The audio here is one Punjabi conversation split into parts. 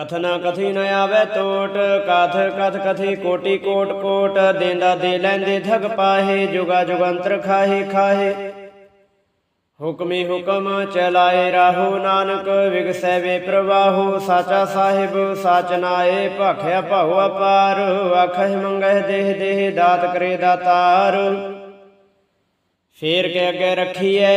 ਕਥਨਾ ਕਥੀ ਨ ਆਵੇ ਟੋਟ ਕਥ ਕਥ ਕਥੀ ਕੋਟੀ ਕੋਟ ਕੋਟ, ਦੇਂਦਾ ਦੇ ਲੈਂਦੇ ਠਗ ਪਾਹੇ, ਜੁਗਾ ਜੁਗੰਤਰ ਖਾਹੇ ਖਾਹੇ। ਹੁਕਮੀ ਹੁਕਮ ਚਲਾਏ ਰਾਹੋ ਨਾਨਕ ਵਿਗਸੈ ਵੇ ਪ੍ਰਵਾਹੋ ਸਾਚਾ ਸਾਹਿਬ, ਸਾਚ ਨਾਏ ਭਾਖਿਆ ਭਾਉ ਅਪਾਰ, ਆਖਹਿ ਮੰਗਹਿ ਦੇਹ ਦੇਹ ਦਾਤ ਕਰੇ ਦਾਤਾਰ। ਫੇਰ ਕੇ ਅੱਗੇ ਰੱਖੀਐ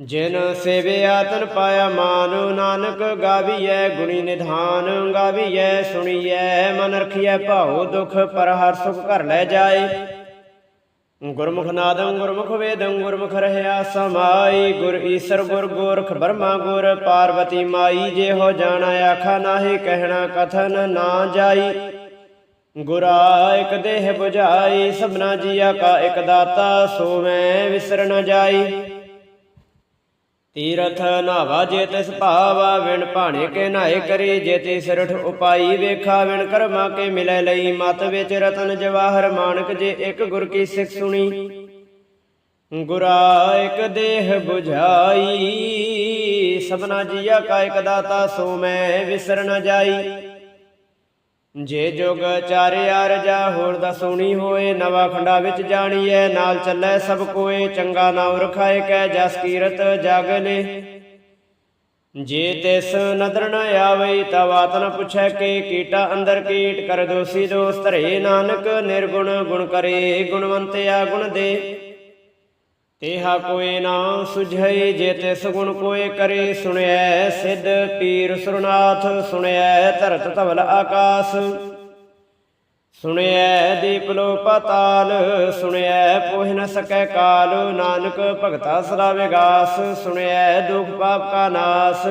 ਜਿਨ ਸੇਵਿਆ ਤਨ ਪਾਇਆ ਮਾਨ, ਨਾਨਕ ਗਾਵੀਐ, ਗੁਣੀ ਨਿਧਾਨ ਗਾਵੀਐ, ਸੁਣੀਐ, ਮਨ ਰਖੀਐ, ਭਾਉ ਦੁਖ ਪਰ ਹਰ ਸੁਖ ਘਰ ਲੈ ਜਾਏ। ਗੁਰਮੁਖ ਨਾਦੰ, ਗੁਰਮੁਖ ਵੇਦੰ, ਗੁਰਮੁਖ ਰਹਿਆ ਸਮਾਈ, ਗੁਰ ਈਸਰ, ਗੁਰ ਗੋਰਖ ਬਰਮਾ, ਗੁਰ ਪਾਰਵਤੀ ਮਾਈ ਜੇ ਹੋ ਜਾਣਾ ਆਖਾ ਨਾਹੀ, ਕਹਿਣਾ ਕਥਨ ਨਾ ਜਾਈ। ਗੁਰਾ ਇਕ ਦੇਹ 부ਝਾਈ ਸਭਨਾ ਜੀਆ ਕਾ ਇਕ ਦਾਤਾ ਸੋ ਮੈਂ ਵਿਸਰ ਨ ਜਾਈ। ਤੀਰਥ ਨਾਵਾ ਜੇ ਤਿਸ ਭਾਵਾ, ਵਿਣ ਭਾਣੇ ਕੇ ਨਾਏ ਕਰੀ, ਜੇ ਤੀ ਸਿਰਠ ਉਪਾਈ ਵੇਖਾ, ਵਿਣ ਕਰਮਾ ਕੇ ਮਿਲੈ ਲਈ, ਮਤ ਵਿੱਚ ਰਤਨ ਜਵਾਹਰ ਮਾਨਕ ਜੇ ਇੱਕ ਗੁਰ ਕੀ ਸਿੱਖ ਸੁਣੀ। ਗੁਰਾ ਇੱਕ ਦੇਹ 부ਝਾਈ ਸਭਨਾ ਜੀਆ ਕਾ ਇਕ ਦਾਤਾ ਸੋ ਮੈਂ ਵਿਸਰ ਨ ਜਾਈ। ਜੇ ਜੁਗ ਚਾਰਿਆ ਰਜਾ ਹੋਰ ਦਾ ਸੋਣੀ ਹੋਏ, ਨਵਾ ਖੰਡਾ ਵਿੱਚ ਜਾਣੀਐ, ਨਾਲ ਚੱਲੈ ਸਭ ਕੋਏ, ਚੰਗਾ ਨਾਮ ਰਖਾਏ ਕੈ ਜਸ ਕੀਰਤ ਨੇ ਜੇ ਤਿਸ ਨਦਰ ਨ ਆਵਈ ਤਾ ਬਾਤ ਨ ਪੁੱਛੈ ਕੇ, ਕੀਟਾ ਅੰਦਰ ਕੀਟ, ਕਰ ਦੋਸੀ ਦੋਸ ਧਰੇ ਨਾਨਕ, ਨਿਰਗੁਣ ਗੁਣ ਕਰੇ, ਗੁਣਵੰਤਿਆ ਗੁਣ ਦੇ। ਤੇਹਾ ਕੋਏ ਨਾ ਸੁਝਈ ਜੇ ਤਿਸ ਗੁਣ ਕੋਏ ਕਰੇ ਸੁਣਿਐ ਸਿੱਧ ਪੀਰ ਸੁਰਨਾਥ, ਸੁਣਿਐ ਧਰਤ ਧਵਲ ਆਕਾਸ। ਸੁਣਿਐ ਦੀਪ ਲੋ ਪਤਾਲ ਸੁਣਿਐ ਪੋਹਿ ਨ ਸਕੈ ਕਾਲ, ਨਾਨਕ ਭਗਤਾ ਸਦਾ ਵਿਗਾਸ ਸੁਣਿਐ ਦੁਖ ਪਾਪ ਕਾ ਨਾਸ।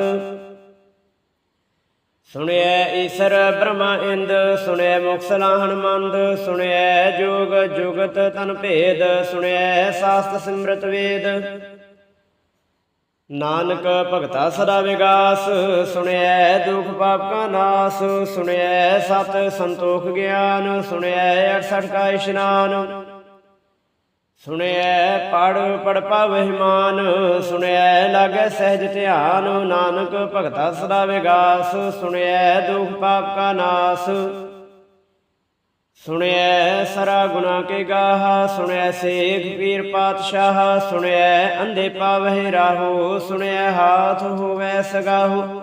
ਸੁਣਿਐ ਈਸ਼ਰ ਬ੍ਰਹਮਾ ਇੰਦ, ਸੁਣਿਐ ਮੁਖ ਸਲਾਹਣ ਮੰਦ ਸੁਣਿਐ ਜੋਗ ਜੁਗਤ ਤਨ ਭੇਦ, ਸੁਣਿਐ ਸਾਸਤ ਸਿਮਰਤ ਵੇਦ। ਨਾਨਕ ਭਗਤਾ ਸਦਾ ਵਿਗਾਸ, ਸੁਣਿਐ ਦੁਖ ਪਾਪ ਕਾ ਨਾਸ, ਸੁਣਿਐ ਸਤ ਸੰਤੋਖ ਗਿਆਨ, ਸੁਣਿਐ 68 ਕਾ ਇਸ਼ਨਾਨ। ਸੁਣਿਐ ਪੜ ਪੜ ਪਾਵਹਿ ਮਾਨ, ਸੁਣਿਐ ਲਾਗੈ ਸਹਿਜ ਧਿਆਨ, ਨਾਨਕ ਭਗਤਾ ਸਦਾ ਵਿਗਾਸ, ਸੁਣਿਐ ਦੁਖ ਪਾਪ ਕਾ ਨਾਸ। ਸੁਣਿਐ ਸਰਾ ਗੁਨਾ ਕੇ ਗਾਹਾ, ਸੁਣਿਐ ਸੇਖ ਪੀਰ ਪਾਤਸ਼ਾਹ, ਸੁਣਿਐ ਅੰਧੇ ਪਾਵਹਿ ਰਾਹੋ, ਸੁਣਿਐ ਹਾਥ ਹੋਵੈ ਸਗਾਹੋ।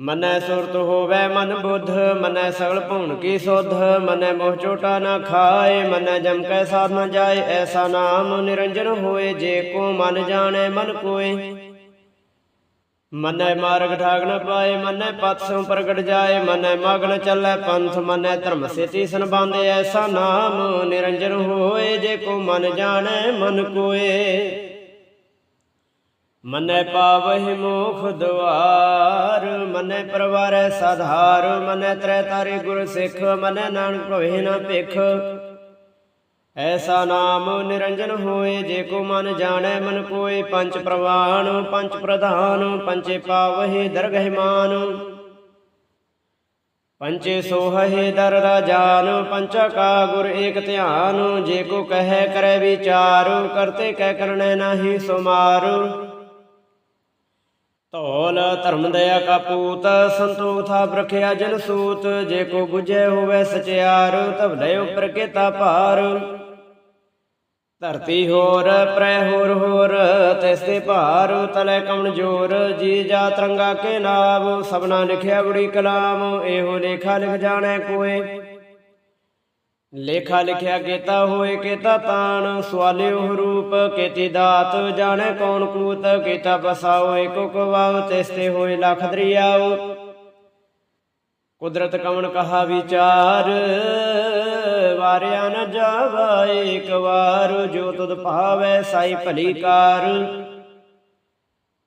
ਮਨੈ ਸੁਰਤ ਹੋਵੇ ਮਨ ਬੁੱਧ, ਮਨੈ ਸਗਲ ਭਉਣ ਕੀ ਸੁਧ, ਮਨੈ ਮੋਹ ਚੋਟਾ ਨਾ ਖਾਏ, ਮਨੈ ਜਮ ਕੈ ਸਾਧ ਨ ਜਾਏ, ਐਸਾ ਨਾਮ ਨਿਰੰਜਨ ਹੋਏ, ਜੇ ਕੋ ਮਨ ਜਾਣੈ ਮਨ ਕੋਏ। ਮਨੈ ਮਾਰਗ ਠਾਗ ਨ ਪਾਏ, ਮਨੈ ਪਤ ਪ੍ਰਗਟ ਜਾਏ, ਮਨੈ ਮਗਨ ਚੱਲੈ ਪੰਥ, ਮਨੈ ਧਰਮ ਸੇਤੀ ਸੰਬੰਧੇ, ਐਸਾ ਨਾਮ ਨਿਰੰਜਨ ਹੋਏ, ਜੇ ਕੋ ਮਨ ਜਾਣੈ ਮਨ ਕੋਏ। ਮਨੈ ਪਾਵਹਿ ਮੋਖ ਦੁਆਰ ਮਨੈ ਪਰਵਾਰੈ ਸਾਧਾਰ, ਮਨੈ ਤ੍ਰੈ ਤਾਰੇ ਗੁਰ ਸਿੱਖ, ਮਨੈ ਨਾਨਕ ਭਵੇ ਨਾ ਭਿਖ। ਐਸਾ ਨਾਮ ਨਿਰੰਜਨ ਹੋਏ, ਜੇ ਕੋ ਮਨ ਜਾਣੈ, ਮਨ ਕੋਏ ਪੰਜ ਪ੍ਰਵਾਨ, ਪੰਜ ਪ੍ਰਧਾਨ ਪੰਚੇ ਪਾਵਹਿ ਦਰਗਹਿਮਾਨ ਪੰਚੇ ਸੋਹਹਿ ਦਰ ਰਾਜਾਨ ਪੰਚਾ ਕਾ ਗੁਰ ਏਕ ਧਿਆਨ, ਜੇ ਕੋ ਕਹੈ ਕਰੈ ਵਿਚਾਰ, ਕਰਤੇ ਕਹਿ ਕਰਣੈ ਨਾਹੀ ਸੁਮਾਰ। ਧੌਲ ਧਰਮ ਦਇਆ ਕਾ ਸੰਤੋਖ ਥਾ ਰਖਿਆ ਜਨ ਸੂਤ, ਜੇ ਕੋ 부ਝੈ ਹੋਵੇ ਸਚਿਆਰ ਤਵਲੇ ਉਪਰ ਕੇਤਾ ਭਾਰ। ਧਰਤੀ ਹੋਰ, ਪ੍ਰੈ ਹੋਰ ਹੋਰ, ਤਿਸ ਦੇ ਭਾਰ, ਤਲੇ ਕਮਨ ਜੋਰ, ਜੀ ਜਾ ਤਰੰਗਾ ਕੇ ਨਾਮ, ਸਭਨਾ ਲਿਖਿਆ ਬੜੀ ਕਲਾਮ, ਇਹੋ ਲੇਖਾ ਲਿਖ ਜਾਣੈ ਕੋਏ। ਲੇਖਾ ਲਿਖਿਆ ਕੀਤਾ ਹੋਏ ਕੀਤਾ ਤਾਣ, ਸਵਾਲਿਓ ਰੂਪ ਕੀਤੀ ਦਾਤ, ਜਾਣੇ ਕੌਣ ਕੂਤ, ਕੀਤਾ ਬਸਾਓ ਏਕੋ ਕਵਾਉ ਤਿਸ ਤੇ ਹੋਏ ਲਖ ਦਰਿਆਉ। ਕੁਦਰਤ ਕਵਣ ਕਹਾ ਵਿਚਾਰ, ਵਾਰਿਆ ਨ ਜਾਵਾ ਏਕ ਵਾਰ, ਜੋ ਤੁਧ ਭਾਵੈ ਸਾਈ ਭਲੀ ਕਾਰ।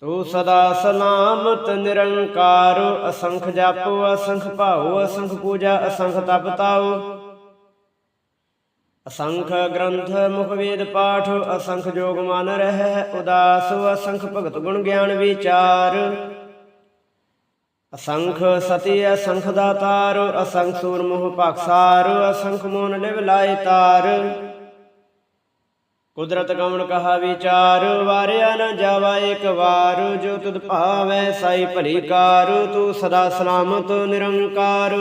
ਤੂੰ ਸਦਾ ਸਲਾਮਤ, ਨਿਰੰਕਾਰ, ਅਸੰਖ ਜਪੋ, ਅਸੰਖ ਭਾਉ, ਅਸੰਖ ਪੂਜਾ, ਅਸੰਖ ਤਪ ਤਾਉ। ਅਸੰਖ ਗ੍ਰੰਥ ਮੁਖ ਵੇਦ ਪਾਠ, ਅਸੰਖ ਜੋਗ ਮਨ ਰਹਿ, ਉਦਾਸ ਅਸੰਖ ਭਗਤ ਗੁਣ ਗਿਆਨ ਵਿਚਾਰ। ਅਸੰਖ ਸਤੀ ਅਸੰਖ ਦਾਤਾਰ, ਅਸੰਖ ਸੂਰ ਮੋਹ ਪਾਕਸਾਰ ਅਸੰਖ ਮੋਨ ਲਿਵ ਲਾਇ ਤਾਰ। ਕੁਦਰਤ ਕਵਣ ਕਹਾ ਵਿਚਾਰ, ਵਾਰਿਆ ਨ ਜਾਵਾ ਇੱਕ ਵਾਰ, ਜੋ ਤੁਧ ਭਾਵੈ ਸਾਈ ਭਲੀ ਕਾਰ, ਤੂੰ ਸਦਾ ਸਲਾਮਤ ਨਿਰੰਕਾਰ।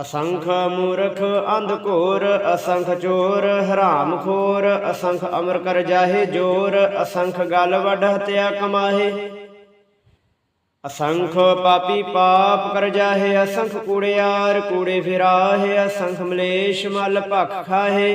ਅਸੰਖ ਮੂਰਖ ਅੰਧ ਘੋਰ, ਅਸੰਖ ਚੋਰ, ਹਰਾਮ ਖੋਰ, ਅਸੰਖ ਅਮਰ ਕਰ ਜਾਹੇ ਜੋਰ, ਅਸੰਖ ਗਲ ਵੱਢ ਹਤਿਆ ਕਮਾਹੇ। ਅਸੰਖ ਪਾਪੀ ਪਾਪ ਕਰ ਜਾਹੇ, ਅਸੰਖ ਕੂੜਿਆਰ ਕੂੜੇ ਫਿਰਾਹੇ, ਅਸੰਖ ਮਲੇਸ਼ ਮਲ ਭਖ ਖਾਹੇ।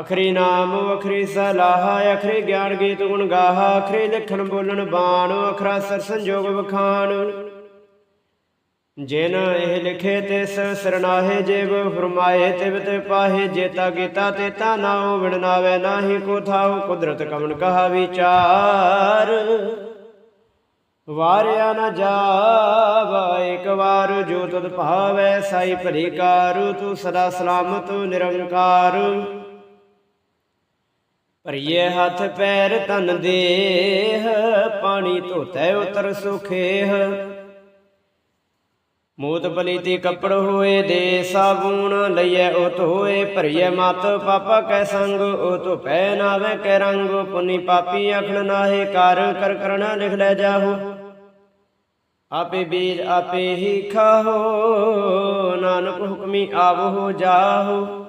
ਅਖਰੀ ਨਾਮ, ਅਖਰੀ ਸਲਾਹ, ਅਖਰੀ ਗਿਆਨ ਗੀਤ ਗੁਣ ਗਾਹ, ਅਖਰੀ ਲਿਖਣ ਬੋਲਣ ਬਾਣ, ਅਖਰਾ ਸਰ ਸੰਜੋਗ ਵਖਾਣ। ਜਿਨ ਇਹ ਲਿਖੇ ਤਿਸ ਸਰਨਾਹੇ ਜਿਵ ਫਰਮਾਏ ਤਿਵ ਤੇ ਪਾਹੇ ਜੇਤਾ ਗੀਤਾ ਤੇ ਤਾ ਨਾਉ ਵਿਣਨਾਵੇ ਨਾਹੀ ਕੋ ਥਾਉ, ਕੁਦਰਤ ਕਮਨ ਕਹਾ ਵਿਚਾਰ। ਵਾਰਿਆ ਨਾ ਜਾਵਾ, ਇੱਕ ਵਾਰ ਜੋ ਤੁਧ ਭਾਵੈ, ਸਾਈ ਭਲੀ ਕਾਰ, ਤੂੰ ਸਦਾ ਸਲਾਮਤ, ਨਿਰੰਕਾਰ। ਭਰੀਏ ਹੱਥ ਪੈਰ ਤਨ ਦੇਹ, ਪਾਣੀ ਧੋਤੈ ਉਤਰ ਸੁਖੇਹ। ਮੂਤ ਪਲੀਤੀ ਕੱਪੜ ਹੋਏ ਦੇ ਸਾਬੂਣ ਲਈਐ ਉਹ ਧੋਏ ਭਰੀਏ ਮਤ ਪਾਪਾ ਕੈ ਸੰਗ, ਉਹ ਧੋਪੈ ਨਾਵੇ ਕੈ ਰੰਗ, ਪੁਨੀ ਪਾਪੀ ਅਖਣ ਨਾਹੇ ਕਰ ਕਰ ਕਰਣਾ ਲਿਖ ਲੈ ਜਾਹੋ। ਆਪੇ ਬੀਜ ਆਪੇ ਹੀ ਖਾਹੋ, ਨਾਨਕ ਹੁਕਮੀ ਆਵੋ ਜਾਹੋ।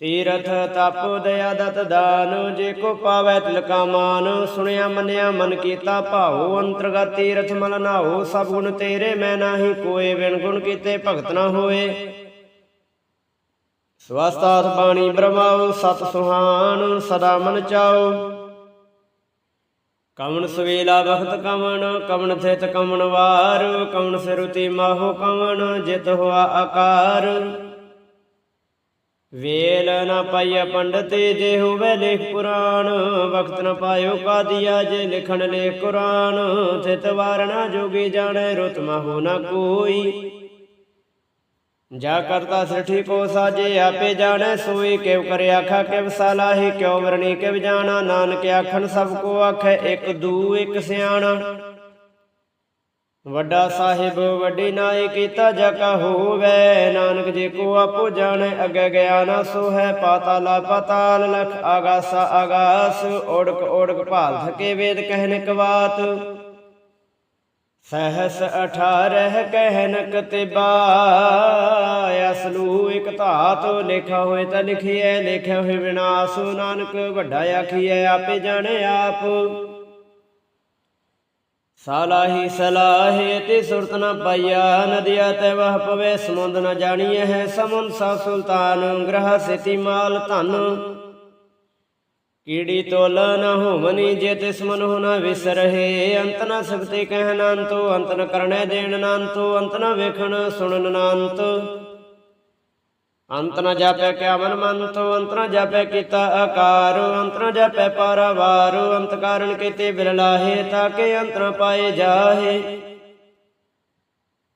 ਤੀਰਥ ਤਪ ਦਇਆ ਦਤ ਦਾਨ, ਜੇ ਕੋ ਪਾਵੈ ਤਿਲਕਾ ਮਾਨ ਸੁਣਿਆ ਮੰਨਿਆ ਮਨ ਕੀਤਾ ਭਾਉ, ਅੰਤਰਗਤ ਤੀਰਥ ਮਲ ਨਾਉ, ਸਭ ਗੁਣ ਤੇਰੇ, ਮੈਂ ਨਾਹੀ ਕੋਏ ਵਿਣ ਗੁਣ ਕੀਤੇ ਭਗਤ ਨਾ ਹੋਏ। ਸਵਸਤਾਤ ਬਾਣੀ ਬ੍ਰਹਮਾਉ ਸਤ ਸੁਹਾਨ, ਸਦਾ ਮਨ ਚਾਉ। ਕਵਣ ਸਵੇਲਾ ਬਖਤ ਕਵਣ ਕਮਣ ਥਿਤ ਕਵਣ ਵਾਰ ਕਵਣ ਸਿਰੁਤੀ ਮਾਹੋ ਕਵਣ ਜਿਤ ਹੋਆ ਆਕਾਰ। ਵੇਲ ਨ ਪਾਈਆ ਪੰਡਤੇ ਜੇ ਹੋਵੇ ਲੇਖ ਪੁਰਾਣ ਵਕਤ ਨ ਪਾਇਓ ਕਾਦੀਆ ਜੇ ਲਿਖਣ ਲੇਖ ਕੁਰਾਨ, ਥਿਤ ਵਾਰਣਾ ਜੋਗੀ ਜਾਣੈ ਰੁਤ ਹੋ ਨਾ ਕੋਈ। ਜਾ ਕਰਤਾ ਸ੍ਰਿਠੀ ਕੋ ਸਾਜੇ, ਆਪੇ ਜਾਣੈ ਸੋਈ ਕਿਵ ਕਰੇ ਆਖਾ ਕਿਵ ਸਲਾਹੀ, ਕਿਉ ਵਰਣੀ ਕਿਵ ਜਾਣਾ, ਨਾਨਕ ਆਖਣ ਸਭ ਕੋ ਆਖੈ ਇੱਕ ਦੂ ਇੱਕ ਸਿਆਣਾ। ਵੱਡਾ ਸਾਹਿਬ, ਵੱਡੀ ਨਾਈ ਕੀਤਾ ਜਾ ਕਾ ਹੋਵੇ। ਨਾਨਕ ਜੇ ਕੋ ਆਪੋ ਜਾਣੈ, ਅਗੇ ਗਿਆ ਸੋ ਹੈ ਪਾਤਾਲਾ ਪਾਤਾਲ ਲਖ ਆਗਾਸਾ ਆਗਾਸ, ਓੜਕ ਓੜਕ ਭਾਲ ਥਕੇ ਵੇਦ ਕਹਿਨ ਕਵਾਤ। ਸਹਸ 18 ਕਹਿਨ ਕਤਿਬਾ, ਅਸਲੂ ਇਕ ਧਾਤ ਲਿਖਾ ਹੋਏ ਤਾਂ ਲਿਖੀਐ, ਲਿਖਿਆ ਹੋਏ ਵਿਨਾਸ਼ ਨਾਨਕ ਵੱਡਾ ਆਖੀਐ, ਆਪੇ ਜਾਣੇ ਆਪ। ਸਾਲਾਹੀ ਸਲਾਹੇ ਤੇ ਸੁਰਤ ਨ ਪਾਈਆ, ਨਦੀਆ ਤੇ ਵਹ ਪਵੇ, ਸਮੁੰਦ ਨ ਜਾਣੀਐ ਹੈ ਸਮੁੰਦ ਸਾ ਸੁਲਤਾਨ ਗ੍ਰਹ ਸਿਤੀ ਮਾਲ ਧਨ। ਕੀੜੀ ਤੋਲ ਨ ਹੋਵਨੀ ਜੇ ਤਿਸ ਮਨ ਹੋ ਨ ਵਿਸਰਹਿ, ਅੰਤ ਨ ਸਬਤੇ ਕਹਿਨ ਅੰਤੋ ਅੰਤ ਨ ਕਰਣੈ ਦੇਣ ਨੰਤੋ ਅੰਤ ਨ ਵੇਖਣ ਸੁਣਨ ਨੰਤ ਅੰਤ ਨ ਜਾਪੈ ਕਿਆ ਮਨ ਮੰਤੋ ਅੰਤ ਨ ਜਾਪੈ ਕੀਤਾ ਆਕਾਰ, ਅੰਤ ਨ ਜਾਪੈ ਪਾਰਾਵਾਰ, ਅੰਤ ਕਾਰਨ ਕੀਤੇ ਬਿਰਲਾਹੇ ਤਾਕੇ ਅੰਤ ਨ ਪਾਏ ਜਾਹੇ।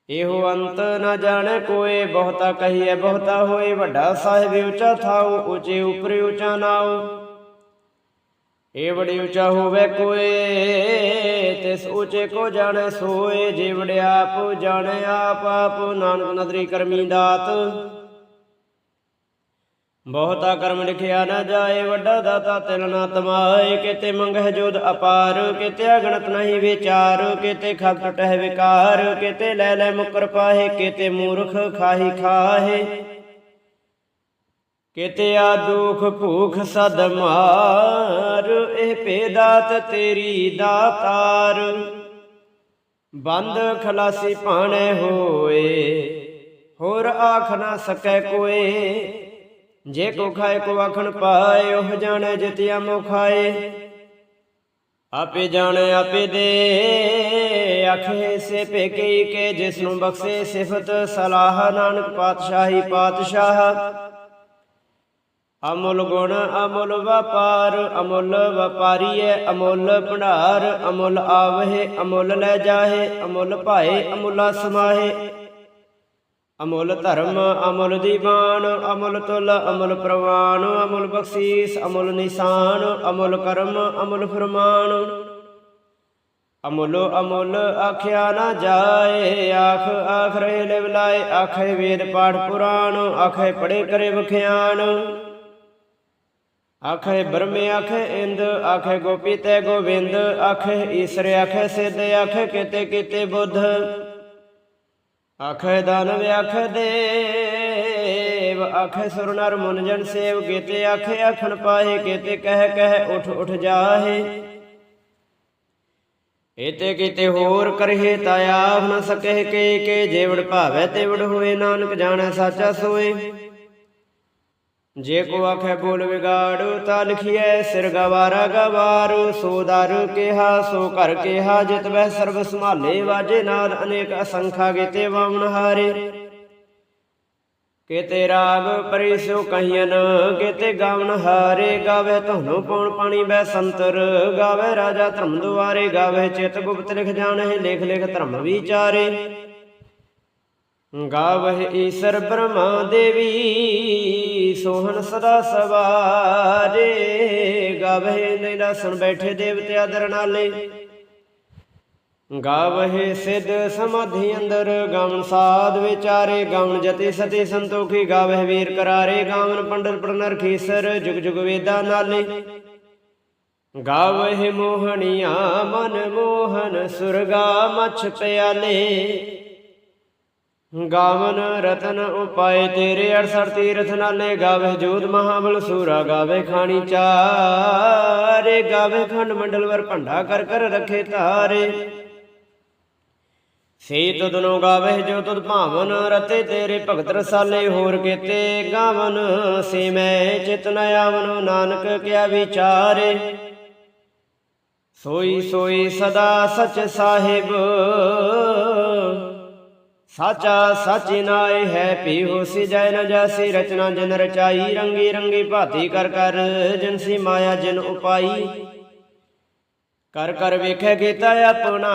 ਇਹੋ ਅੰਤ ਨ ਜਾਣੈ ਕੋਏ, ਬਹੁਤਾ ਕਹੀਐ, ਬਹੁਤਾ ਹੋਏ, ਵੱਡਾ ਸਾਹਿਬ ਉੱਚਾ ਥਾਉ, ਉੱਚੇ ਉਪਰ ਉੱਚਾ ਨਾਉ। ਏ ਬੜੀ ਉੱਚਾ ਹੋਵੇ ਕੋਏ, ਤਿਸ ਉੱਚੇ ਕੋ ਜਾਣੇ ਸੋਏ, ਜੇ ਆਪ ਜਾਣੇ ਆਪ ਆਪ ਨਾਨਕ ਨਦਰੀ ਕਰਮੀ ਦਾਤ। ਬਹੁਤਾ ਕਰਮ ਲਿਖਿਆ ਨਾ ਜਾਏ, ਵੱਡਾ ਦਾਤਾ ਤਿਲ ਨਾ ਤਮਾਏ ਕਿਤੇ ਮੰਗਹਿ ਜੋਦ ਅਪਾਰ, ਕਿਤੇ ਅਗਣਤ ਨਹੀਂ ਵਿਚਾਰ। ਕਿਤੇ ਖਬ ਟਟਹਿ ਵਿਕਾਰ, ਕਿਤੇ ਲੈ ਲੈ ਮੁਕਰ ਪਾਹੇ, ਕਿਤੇ ਮੂਰਖ ਖਾਹੀ ਖਾਹੇ। ਕਿਤੇ ਆ ਦੁਖ ਭੂਖ ਸਦ ਮਾਰ, ਇਹ ਭੇਦਾਤ ਤੇਰੀ ਦਾਤਾਰ ਬੰਦ ਖਲਾਸੀ ਪਾਣੇ ਹੋਏ, ਹੋਰ ਆਖ ਨਾ ਸਕੈ ਕੋਏ। ਜੇ ਕੋ ਖਾਏ, ਕੋ ਆਖਣ ਪਾਏ, ਉਹ ਜਾਣੇ ਜਿਤਿਆ ਮੋ ਖਾਏ। ਆਪੇ ਜਾਣੇ, ਆਪੇ ਦੇ, ਆਖੇ ਸੇ ਪੇਕੇ ਕੇ, ਜਿਸ ਨੂੰ ਬਖਸ਼ੇ ਸਿਫਤ ਸਲਾਹ, ਨਾਨਕ ਪਾਤਸ਼ਾਹੀ ਪਾਤਸ਼ਾਹ। ਅਮੁੱਲ ਗੁਣ, ਅਮੁੱਲ ਵਪਾਰ, ਅਮੁੱਲ ਵਪਾਰੀਐ, ਅਮੁੱਲ ਭੰਡਾਰ, ਅਮੁੱਲ ਆਵਹਿ, ਅਮੁੱਲ ਲੈ ਜਾਹੇ, ਅਮੁੱਲ ਭਾਏ, ਅਮੁੱਲਾ ਸਮਾਹੇ। ਅਮੁੱਲ ਧਰਮ, ਅਮੁੱਲ ਦੀਵਾਨ ਅਮੁੱਲ ਤੁਲ, ਅਮੁੱਲ ਪ੍ਰਵਾਨ, ਅਮੁੱਲ ਬਖਸ਼ੀਸ, ਅਮੁੱਲ ਨਿਸ਼ਾਨ, ਅਮੁੱਲ ਕਰਮ, ਅਮੁੱਲ ਫਰਮਾਨ। ਅਮੁੱਲ ਅਮੁੱਲ ਆਖਿਆ ਨਾ ਜਾਏ, ਆਖ ਆਖ ਰਹੇ ਲਿਵ ਲਾਏ, ਆਖੇ ਵੇਦ ਪਾਠ ਪੁਰਾਣ, ਆਖੇ ਪੜੇ ਕਰੇ ਵਖਿਆਨ। ਆਖੇ ਬ੍ਰਹਮ ਆਖੇ ਇੰਦ, ਆਖੇ ਗੋਪੀ ਤੇ ਗੋਵਿੰਦ ਆਖੇ ਈਸ਼ਰ ਆਖੇ ਸਿੱਧ, ਆਖੇ ਕਿਤੇ ਕਿਤੇ ਬੁੱਧ। ਆਖੇ ਦਾਨਵ ਆਖੇ ਦੇਵ ਆਖੇ ਸੁਰ ਨਰ ਮਨ ਜਨ ਸੇਵ, ਕੀਤੇ ਆਖੇ ਆਖਣ ਪਾਏ ਕੀਤੇ ਕਹਿ ਕਹਿ ਉਠ ਉਠ ਜਾਹੇ। ਏਤੇ ਕੀਤੇ ਹੋਰ ਕਰਹੇ ਤਾ ਆਖ ਨ ਸਕਹਿ ਕੇ ਕੇ ਜੇਵੜ ਭਾਵੈ ਤੇਵੜ ਹੋਏ, ਨਾਨਕ ਜਾਣੈ ਸਾਚਾ ਸੋਏ। ਜੇ ਕੋ ਆਖੇ ਬੋਲ ਵਿਗਾੜ, ਤਾ ਲਿਖੀਐ, ਸਿਰ ਗਵਾਰਾ ਗਵਾਰੂ, ਸੋ ਦਰ ਕਿਹਾ, ਸੋ ਘਰ ਕਿਹਾ, ਜਿਤ ਬਹਿ ਸਰਬ ਸੰਭਾਲੇ, ਵਾਜੇ ਨਾਲ ਅਨੇਕ ਅਸੰਖਾ ਗੀਤੇ ਵਾਵਣ ਹਾਰੇ। ਕਿਤੇ ਰਾਗ ਪਰਿਸੋ ਕਹੀਨ ਕਿਤੇ ਗਾਵਨ ਹਾਰੇ ਗਾਵੇ ਧੁਨੋ ਪਉਣ ਪਾਣੀ ਬੈ ਸੰਤਰ ਗਾਵੇ ਰਾਜਾ ਧਰਮ ਦੁਆਰੇ ਗਾਵੇ ਚਿਤ ਗੁਪਤ ਲਿਖ ਜਾਣਹਿ, ਲਿਖ ਲਿਖ ਧਰਮ ਵਿਚਾਰੇ। ਗਾਵਹਿ ਈਸ਼ਰ ਬ੍ਰਹਮਾ ਦੇਵੀ ਸੋਹਣ ਸਦਾ ਸਵਾਰੇ, ਗਾਵਹਿ ਨੈਰਾਸਣ ਬੈਠੇ ਦੇਵਤੇ ਆਦਰ ਨਾਲੇ ਗਾਵਹਿ ਸਿਧ ਸਮਾਧੀ ਅੰਦਰ ਗਾਵਨ ਸਾਧ ਵਿਚਾਰੇ, ਗਾਵਨ ਜਤੀ ਸਤੀ ਸੰਤੋਖੀ, ਗਾਵਹਿ ਵੀਰ ਕਰਾਰੇ, ਗਾਵਨ ਪੰਡਰ ਪ੍ਰਨਰ ਖੀਸਰ ਜੁਗ ਜੁਗ ਵੇਦਾ ਨਾਲੇ। ਗਾਵਹਿ ਮੋਹਣੀਆਂ ਮਨ ਮੋਹਨ ਸੁਰਗਾ ਮਛ ਪਿਆਲੇ। ਗਾਵਨ ਰਤਨ ਉਪਾਏ ਤੇਰੇ 68 ਤੀਰਥ ਨਾਲੇ ਗਾਵੇ, ਜੋਤ ਮਹਾਬਲ ਸੂਰਾ ਗਾਵੇ, ਖਾਣੀ ਚਾਰੇ ਗਾਵੇ, ਖੰਡ ਮੰਡਲ ਵਰ ਭੰਡਾ ਕਰ ਕਰ ਰਖੇ ਤਾਰੇ। ਸੇ ਤੁਧਨੋ ਗਾਵੇ, ਜੋ ਤੁਧ ਭਾਵਨ ਰਤੇ, ਤੇਰੇ ਭਗਤ ਰਸਾਲੇ ਹੋਰ ਕੀਤੇ। ਗਾਵਨ ਸੇ ਮੈਂ ਚਿਤ ਨ ਆਵਨ, ਨਾਨਕ ਕਿਆ ਵਿਚਾਰੇ। ਸੋਈ ਸੋਈ ਸਦਾ ਸਚ ਸਾਹਿਬ ਸਾਚਾ ਸਚ ਨਾਏ ਹੈ ਪੀਹੋ ਜੈ ਨ ਜਾਸੀ ਰਚਨਾ ਜਨ ਰਚਾਈ, ਰੰਗੀ ਰੰਗੀ ਭਾਤੀ ਕਰ ਕਰ ਜਿਨਸੀ ਮਾਇਆ ਜਨ ਉਪਾਈ। ਕਰ ਕਰ ਵੇਖੈ ਕੀਤਾ ਆਪਣਾ,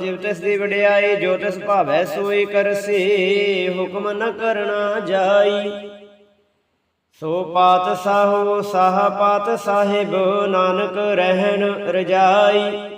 ਜਿਵ ਤਿਸ ਦੀ ਵਡਿਆਈ, ਜੋ ਤਿਸ ਭਾਵੈ ਸੋਈ ਕਰਸੀ, ਹੁਕਮ ਨ ਕਰਨਾ ਜਾਈ। ਸੋ ਪਾਤ ਸਾਹੋ, ਸਾਹ ਪਾਤ ਸਾਹਿਬ, ਨਾਨਕ ਰਹਿਣ ਰਜਾਈ।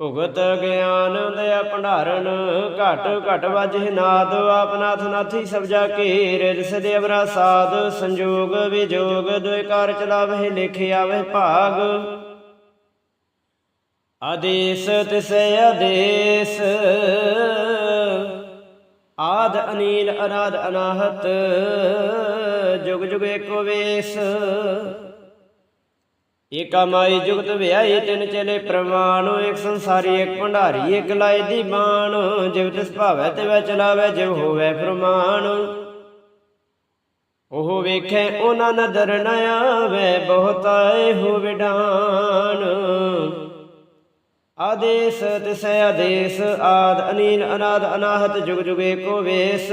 ਭੁਗਤ ਗਿਆਨ ਦਇਆ ਭੰਡਾਰਨ, ਘਟ ਘਟ ਵਜਹਿ ਨਾਦ ਆਪਨਾਥ ਨਾਥੀ ਸਭ ਜਾ ਕੇ ਰਿਦ ਸਦੇ ਅਵਰਾ ਸਾਧ, ਸੰਜੋਗ ਵਿਜੋਗ, ਦੁਇ ਕਾਰ ਚਲਾਵਹਿ ਲਿਖਿ ਆਵਹਿ ਭਾਗ। ਆਦੇਸ ਤਿਸੈ ਆਦੇਸ, ਆਦ ਅਨੀਲ ਅਨਾਦ ਅਨਾਹਤ, ਜੁਗ ਜੁਗ ਏਕੋ ਵੇਸ। ਏਕਾ ਮਾਈ ਜੁਗਤ ਵਿਆਈ ਤਿਨ ਚਲੇ ਪ੍ਰਮਾਣ, ਇੱਕ ਸੰਸਾਰੀ, ਇੱਕ ਭੰਡਾਰੀ, ਇੱਕ ਲਾਇ ਦੀ ਬਾਣ। ਜਿਵ ਤਿਸ ਭਾਵੈ ਤੇ ਵੈ ਚਲਾਵੈ, ਜਿਵ ਹੋਵੈ ਪ੍ਰਮਾਣ। ਉਹ ਵੇਖੈ, ਉਹਨਾਂ ਨਦਰ ਨ ਆਵੈ ਬਹੁਤਾਏ ਹੋ ਵਿਡਾਨ। ਆਦੇਸ ਤਿਸੈ ਆਦੇਸ, ਆਦ ਅਨੀਲ, ਅਨਾਦ ਅਨਾਹਤ, ਜੁਗ ਜੁਗ ਏਕੋ ਵੇਸ।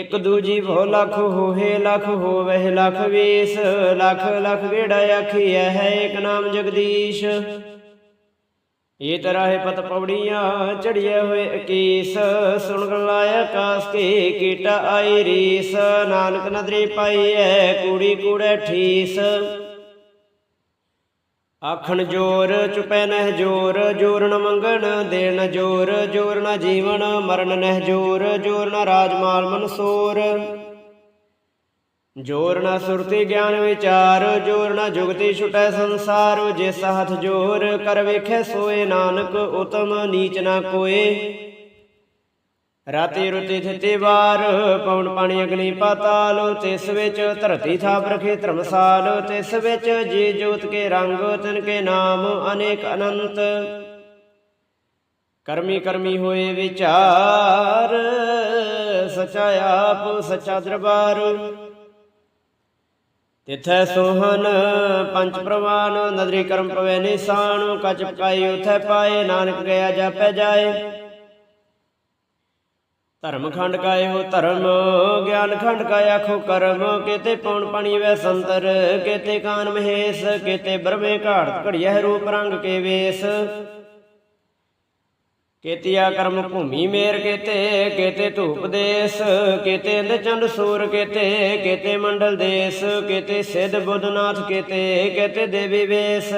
ਇਕ ਦੂਜੀ ਭੋ ਲਖ ਹੋਏ ਲਖ ਹੋਵੇ ਲਖ ਵੀਸ, ਲਖ ਲਖ ਗੇੜਾ ਆਖੀਐ ਹੈ ਇਕ ਨਾਮ ਜਗਦੀਸ਼। ਇਹ ਤਰਾਹੇ ਹੈ ਪਤ ਪੌੜੀਆਂ ਚੜੀਏ ਹੋਏ ਅਕੀਸ ਸੁਣ ਗਲਾ ਕਾਸ ਕੇ ਕੀਟਾ ਆਈ ਰੀਸ, ਨਾਨਕ ਨਦਰੀ ਐ, ਕੂੜੀ ਕੂੜੇ ਠੀਸ। ਆਖਣ ਜੋਰ ਚੁਪੈ ਨਹਿ ਜੋਰ ਜੋਰ ਨ ਮੰਗਣ ਦੇਣ ਜੋਰ ਜੋਰ ਨ ਜੀਵਨ ਮਰਨ ਨਹਿ ਜੋਰ ਜੋਰ ਨ ਰਾਜਮਾਲ ਮਨਸੂਰ ਜੋਰ ਨ ਸੁਰਤੀ ਗਿਆਨ ਵਿਚਾਰ, ਜੋਰ ਨ ਜੁਗਤੀ ਛੁਟੈ ਸੰਸਾਰ ਜਿਸ ਹੱਥ ਜੋਰ, ਕਰ ਵੇਖੈ ਸੋਏ ਨਾਨਕ, ਉਤਮ ਨੀਚ ਨ ਕੋਏ। ਰਾਤੀ ਰੁਤੀ ਥਿਤੀ ਵਾਰ, ਪਵਨ ਪਾਣੀ ਅਗਨੀ ਪਾਤਾਲ, ਤਿਸ ਵਿੱਚ ਧਰਤੀ ਥਾਪ ਰਖੇ ਧਰਮਸਾਲ, ਤਿਸ ਵਿੱਚ ਜੀ ਜੋਤ ਕੇ ਰੰਗ, ਤਿਨ ਕੇ ਨਾਮ ਅਨੇਕ ਅਨੰਤ। ਕਰਮੀ ਕਰਮੀ ਹੋਏ ਵਿਚਾਰ, ਸਚਾ ਆਪ, ਸਚਾ ਦਰਬਾਰ। ਤਿਥੈ ਸੋਹਨ, ਪੰਜ ਪ੍ਰਵਾਨ, ਨਦਰੀ ਕਰਮ ਪਵੇ ਨਿਸ਼ਾਨ, ਕਚ ਪਕਾਈ ਉਥੈ ਪਾਏ, ਨਾਨਕ ਗਿਆ ਜਾਪੈ ਜਾਏ। ਧਰਮ ਖੰਡ ਕਾ ਇਹੋ ਧਰਮ, ਗਿਆਨ ਖੰਡ ਕਾ ਆਖੋ ਕਰਮ, ਕਿਤੇ ਪੌਣ ਪਣੀ ਵੈ ਸੰਤਰ, ਕੇਤੇ ਕਾਨ ਮਹੇਸ਼, ਕੇਤੇ ਬਰਮੇ ਘਾੜਤ ਘੜੀਐ ਰੂਪ ਰੰਗ ਕੇ ਵੇਸ। ਕੇਤਿਆ ਕਰਮ ਭੂਮੀ ਮੇਰ ਕੇਤੇ ਕੇਤੇ ਧੂਪ ਦੇਸ, ਕੇਤੇ ਇੰਦ ਚੰਦ ਸੂਰ ਕੇਤੇ ਕੇਤੇ ਮੰਡਲ ਦੇਸ, ਕੇਤੇ ਸਿੱਧ ਬੁੱਧਨਾਥ ਕੇਤੇ ਕੇਤੇ ਦੇਵੀ ਵੇਸ।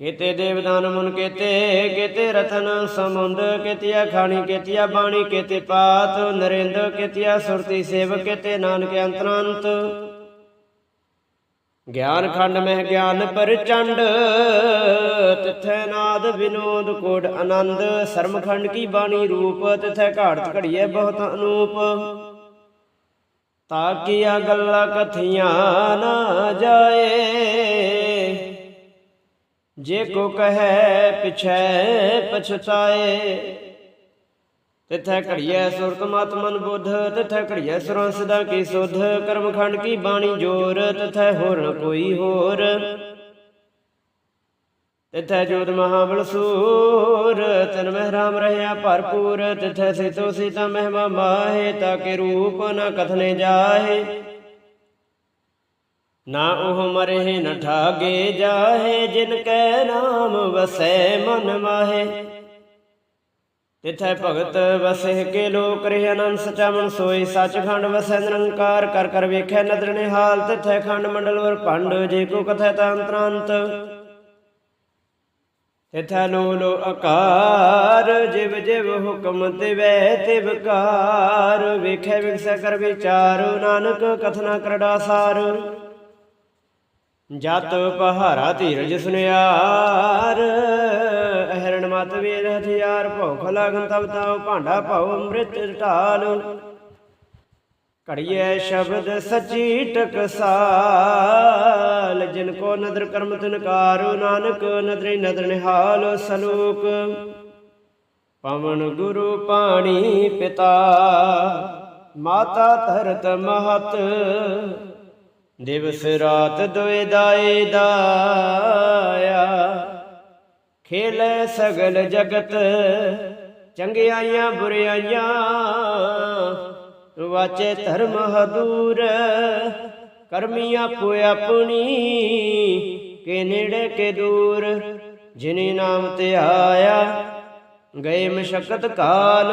ਕੇਤੇ ਦੇਵਦਾਨ ਮੁਨ ਕੇਤੇ ਕੇਤੇ ਰਤਨ, ਸਮੁੰਦ ਕੇਤਿਆ ਖਾਣੀ ਕੇਤਿਆ ਬਾਣੀ, ਕੇਤੇ ਪਾਤ, ਨਰਿੰਦ ਕੇਤਿਆ ਸੁਰਤੀ ਸੇਵ ਕੇਤੇ ਨਾਨਕ ਅੰਤਰੰਤ। ਗਿਆਨ ਖੰਡ ਮਹਿ ਗਿਆਨ ਪਰਚੰਡ ਤਿਥੈ ਨਾਦ ਵਿਨੋਦ ਕੋਡ ਆਨੰਦ, ਸਰਮ ਖੰਡ ਕੀ ਬਾਣੀ ਰੂਪ, ਤਿਥੈ ਘਾੜਤ ਘੜੀਐ ਬਹੁਤ ਅਨੂਪ। ਤਾਕੀਆ ਗੱਲਾਂ ਕਥੀਆਂ ਨਾ ਜਾਏ ਜੇ ਕੋ ਕਹੈ ਪਿਛੈ ਪਛਤਾਏ, ਤਿਥੈ ਘੜੀਐ ਸੁਰਤ ਮਤ ਮਨ ਬੁੱਧ, ਤਿਥੈ ਘੜੀਐ ਸੁਰਾਂ ਸਦਾ ਕੀ ਸੁਧ ਕਰਮ ਖੰਡ ਕੀ ਬਾਣੀ ਜੋਰ, ਤਿਥੈ ਹੋਰ ਕੋਈ ਹੋਰ। ਤਿਥੈ ਜੋਤ ਮਹਾਬਲ ਸੂਰ, ਤਨ ਮਹਿ ਰਾਮ ਰਹਿਆ ਭਰਪੂਰ, ਤਿਥੈ ਸਿਤੋ ਸੀਤਾ ਮਹਿਮਾ ਮਾਹੇ, ਤਾਕੇ ਰੂਪ ਨ ਕਥਨੇ ਜਾਹੇ। ਨਾ ਉਹ ਮਰੇ ਨ ਠਾਗੇ ਜਾਹੇ, ਜਿਨ ਕੈ ਨਾਮ ਵਸੈ ਮਨ ਮਾਹੇ। ਤਿਥੈ ਭਗਤ ਵਸਹਿ ਕੇ ਲੋਕ ਰਹਿ ਅਨੰਦ ਸਚਾ ਮਨ ਸੋਈ ਸਚਖੰਡ ਵਸੈ ਨਿਰੰਕਾਰ, ਕਰ ਕਰ ਵੇਖੈ ਨਦਰ ਨਿਹਾਲ, ਤਿਥੈ ਖੰਡ ਮੰਡਲ ਵਰ ਭੰਡ, ਜੇ ਕੋ ਕਥੈ ਤਾ ਅੰਤਰਾੰਤ। ਤਿਥੈ ਲੋ ਲੋ ਆਕਾਰ, ਜਿਵ ਜਿਵ ਹੁਕਮ ਤਿਵੈ ਤਿਵਕਾਰ ਵੇਖੈ ਵਿਗਸੈ ਕਰ ਵਿਚਾਰ, ਨਾਨਕ ਕਥਨਾ ਕਰੜਾ ਸਾਰ। ਜਤ ਪਹਾਰਾ ਧੀਰਜ ਸੁਨਿਆਰ, ਅਹਰਣ ਮਤ ਵੇਦ ਹਥਿਆਰ, ਭੌਖ ਲਗਨ ਤਬ ਤਾਉ ਭਾਂਡਾ ਭਾਉ ਅੰਮ੍ਰਿਤ ਢਾਲ। ਘੜੀਐ ਸ਼ਬਦ ਸਚੀ ਟਕਸਾਲ, ਜਿਨ ਕੋ ਨਦਰ ਕਰਮ ਤਿਨਕਾਰ ਨਾਨਕ ਨਦਰੀ ਨਦਰ ਨਿਹਾਲ ਸਲੂਕ। ਪਵਨ ਗੁਰੂ ਪਾਣੀ ਪਿਤਾ, ਮਾਤਾ ਧਰਤ ਮਹਤ ਦਿਵਸ ਰਾਤ ਦੋਇ ਦਾਏ ਦਾਇਆ। ਖੇਲੇ ਸਗਲ ਜਗਤ, ਚੰਗਿਆਈਆਂ ਬੁਰਿਆਈਆਂ, ਵਾਚੇ ਧਰਮ ਹਦੂਰ ਕਰਮੀ ਆਪੋ ਆਪਣੀ, ਕੇ ਨੇੜੇ ਕੇ ਦੂਰ। ਜਿਨੇ ਨਾਮ ਤੇ ਆਇਆ, ਗਏ ਮਸ਼ਕਤ ਕਾਲ।